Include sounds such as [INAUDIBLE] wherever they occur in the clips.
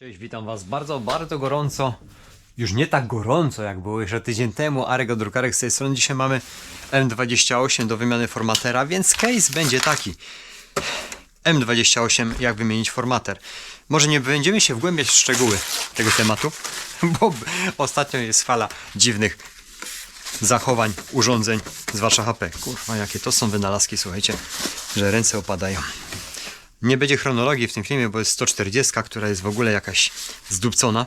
Cześć, witam Was bardzo, bardzo gorąco. Już nie tak gorąco, jak było jeszcze tydzień temu. Arek od drukarek z tej strony. Dzisiaj mamy M28 do wymiany formatera, więc case będzie taki. M28, jak wymienić formater. Może nie będziemy się wgłębiać w szczegóły tego tematu, [LAUGHS] bo ostatnio jest fala dziwnych zachowań, urządzeń z wasza HP. Kurwa, jakie to są wynalazki, słuchajcie, że ręce opadają. Nie będzie chronologii w tym filmie, bo jest 140, która jest w ogóle jakaś zdupcona.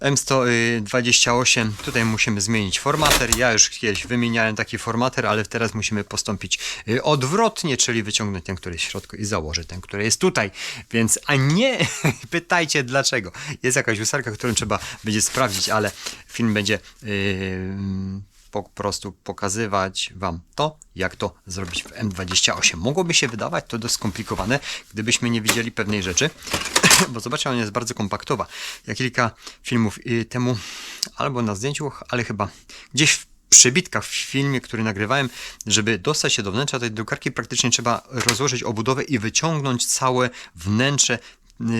M128, tutaj musimy zmienić formater. Ja już kiedyś wymieniałem taki formater, ale teraz musimy postąpić y, odwrotnie, czyli wyciągnąć ten, który jest w środku i założyć ten, który jest tutaj. Więc, a nie [LAUGHS] pytajcie dlaczego. Jest jakaś usterka, którą trzeba będzie sprawdzić, ale film będzie yy, po prostu pokazywać Wam to, jak to zrobić w M28. Mogłoby się wydawać to dość skomplikowane, gdybyśmy nie widzieli pewnej rzeczy, [CLEARS THROAT] bo zobaczcie, ona jest bardzo kompaktowa. Ja kilka filmów y, temu, albo na zdjęciu, ale chyba gdzieś w przebitkach w filmie, który nagrywałem, żeby dostać się do wnętrza tej drukarki, praktycznie trzeba rozłożyć obudowę i wyciągnąć całe wnętrze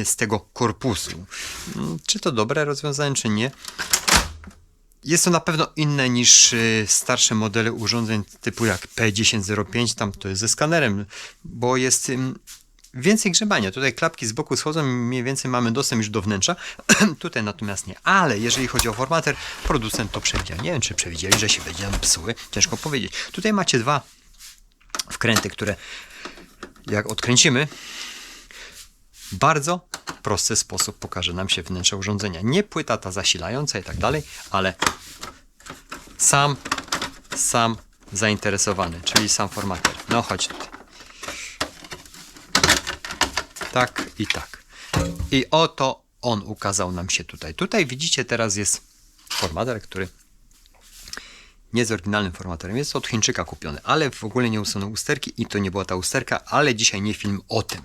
y, z tego korpusu. Mm, Czy to dobre rozwiązanie, czy nie? Jest to na pewno inne niż y, starsze modele urządzeń typu jak P1005, tam to jest ze skanerem, bo jest więcej grzebania. Tutaj klapki z boku schodzą, mniej więcej mamy dostęp już do wnętrza. [CLEARS THROAT] Tutaj natomiast nie. Ale jeżeli chodzi o formater, producent to przewidział. Nie wiem, czy przewidzieli, że się będzie nam psuły. Ciężko powiedzieć. Tutaj macie dwa wkręty, które jak odkręcimy, bardzo prosty sposób pokaże nam się wnętrze urządzenia. Nie płyta ta zasilająca i tak dalej, ale sam, sam zainteresowany, czyli sam formater. No chodź tutaj. Tak i tak. I oto on ukazał nam się tutaj. Tutaj widzicie teraz jest formater, który nie jest oryginalnym formaterem. Jest od Chińczyka kupiony, ale w ogóle nie usunął usterki i to nie była ta usterka, ale dzisiaj nie film o tym.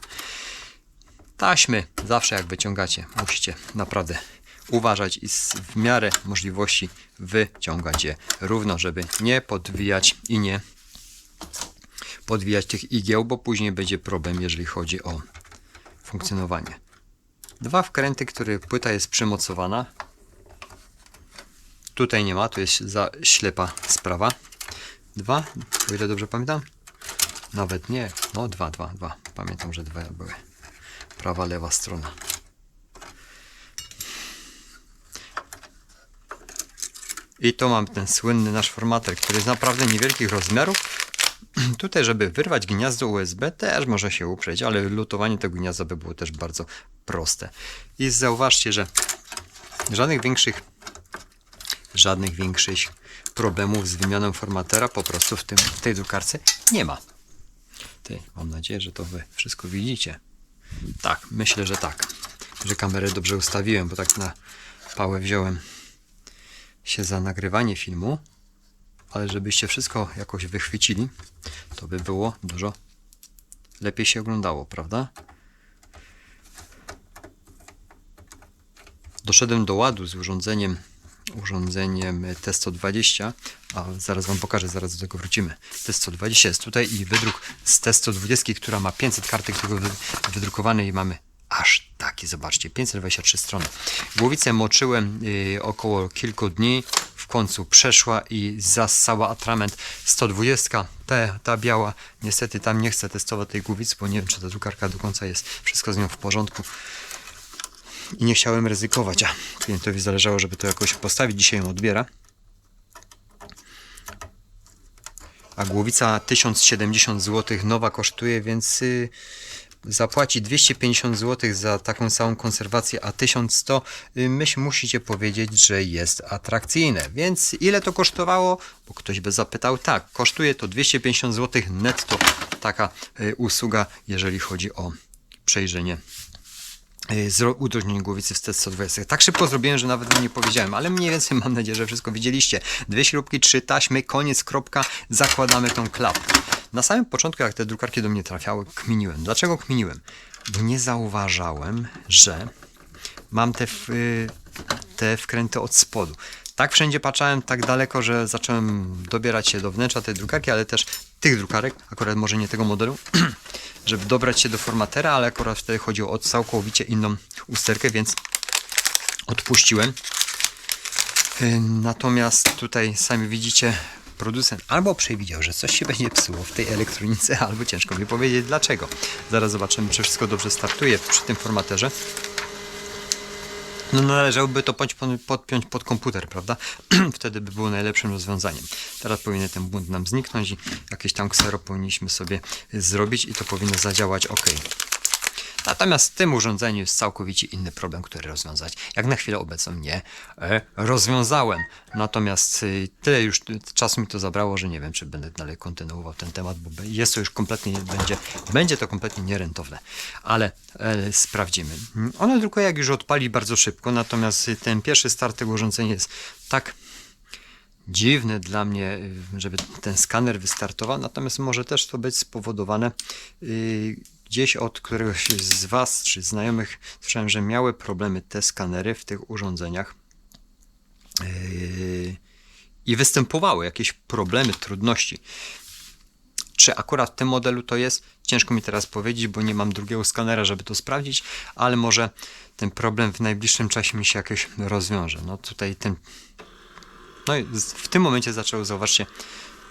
Taśmy zawsze jak wyciągacie, musicie naprawdę uważać i w miarę możliwości wyciągać je równo, żeby nie podwijać i nie podwijać tych igieł, bo później będzie problem, jeżeli chodzi o funkcjonowanie. Dwa wkręty, które płyta jest przymocowana. Tutaj nie ma, to jest za ślepa sprawa. Dwa, o ile dobrze pamiętam? Nawet nie, no dwa, dwa, dwa. Pamiętam, że dwa były prawa, lewa strona. I to mam ten słynny nasz formater, który jest naprawdę niewielkich rozmiarów. [CLEARS THROAT] Tutaj, żeby wyrwać gniazdo USB, też może się uprzeć, ale lutowanie tego gniazda by było też bardzo proste. I zauważcie, że żadnych większych żadnych większych problemów z wymianą formatera po prostu w, tym, w tej drukarce nie ma. Ty, mam nadzieję, że to wy wszystko widzicie. Tak, myślę, że tak. Że kamerę dobrze ustawiłem, bo tak na pałę wziąłem się za nagrywanie filmu. Ale żebyście wszystko jakoś wychwycili, to by było dużo lepiej się oglądało, prawda? Doszedłem do ładu z urządzeniem urządzeniem T120, a zaraz Wam pokażę, zaraz do tego wrócimy. T120 jest tutaj i wydruk z T120, która ma 500 kartek tego wy- wydrukowanej i mamy aż taki, zobaczcie, 523 strony. Głowicę moczyłem y, około kilku dni, w końcu przeszła i zassała atrament 120, ta, ta biała, niestety tam nie chcę testować tej głowicy, bo nie wiem, czy ta drukarka do końca jest wszystko z nią w porządku i nie chciałem ryzykować, a klientowi zależało, żeby to jakoś postawić. Dzisiaj ją odbiera. A głowica 1070 zł nowa kosztuje, więc y, zapłaci 250 zł za taką samą konserwację, a 1100 y, myśl musicie powiedzieć, że jest atrakcyjne. Więc ile to kosztowało? Bo ktoś by zapytał. Tak, kosztuje to 250 zł netto taka y, usługa, jeżeli chodzi o przejrzenie y, udrożnienie głowicy w TED-120. Tak szybko zrobiłem, że nawet nie powiedziałem, ale mniej więcej mam nadzieję, że wszystko widzieliście. Dwie śrubki, trzy taśmy, koniec, kropka, zakładamy tą klapkę. Na samym początku, jak te drukarki do mnie trafiały, kminiłem. Dlaczego kminiłem? Bo nie zauważałem, że mam te, y, te wkręty od spodu. Tak wszędzie patrzałem tak daleko, że zacząłem dobierać się do wnętrza tej drukarki, ale też tych drukarek, akurat może nie tego modelu, [CLEARS THROAT] żeby dobrać się do formatera, ale akurat wtedy chodziło o całkowicie inną usterkę, więc odpuściłem. Y, Natomiast tutaj sami widzicie, producent albo przewidział, że coś się będzie psuło w tej elektronice, [LAUGHS] albo ciężko mi powiedzieć dlaczego. Zaraz zobaczymy, czy wszystko dobrze startuje przy tym formaterze. No należałoby to podpiąć, pod komputer, prawda? [CLEARS THROAT] Wtedy by było najlepszym rozwiązaniem. Teraz powinien ten błąd nam zniknąć i jakieś tam ksero powinniśmy sobie zrobić i to powinno zadziałać ok. Natomiast w tym urządzeniu jest całkowicie inny problem, który rozwiązać. Jak na chwilę obecną nie e, rozwiązałem. Natomiast y, tyle już czasu mi to zabrało, że nie wiem, czy będę dalej kontynuował ten temat, bo jest to już kompletnie, będzie, będzie to kompletnie nierentowne. Ale e, sprawdzimy. Mm, Ono tylko jak już odpali bardzo szybko, natomiast y, ten pierwszy start tego urządzenia jest tak dziwne dla mnie, y, żeby ten skaner wystartował, natomiast może też to być spowodowane y, gdzieś od któregoś z Was czy znajomych słyszałem, że miały problemy te skanery w tych urządzeniach yy, i występowały jakieś problemy, trudności. Czy akurat w tym modelu to jest? Ciężko mi teraz powiedzieć, bo nie mam drugiego skanera, żeby to sprawdzić, ale może ten problem w najbliższym czasie mi się jakoś rozwiąże. No tutaj ten no i w tym momencie zaczęło, zobaczcie,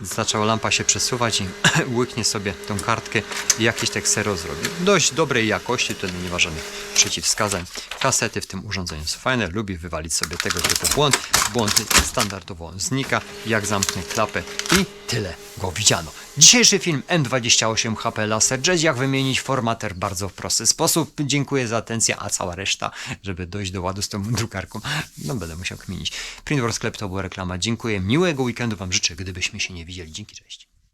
zaczęła lampa się przesuwać i [CLEARS THROAT] łyknie sobie tą kartkę i jakieś tak sero zrobi. Dość dobrej jakości, tutaj nie ma żadnych przeciwwskazań. Kasety w tym urządzeniu są fajne, lubi wywalić sobie tego typu błąd. Błąd standardowo znika, jak zamknę klapę i tyle go widziano. Dzisiejszy film M28 HP Laser Jet, jak wymienić formater bardzo w prosty sposób. Dziękuję za atencję, a cała reszta, żeby dojść do ładu z tą drukarką, no będę musiał kminić. Printworld Sklep to była reklama. Dziękuję, miłego weekendu Wam życzę, gdybyśmy się nie widzieli. Dzięki, cześć.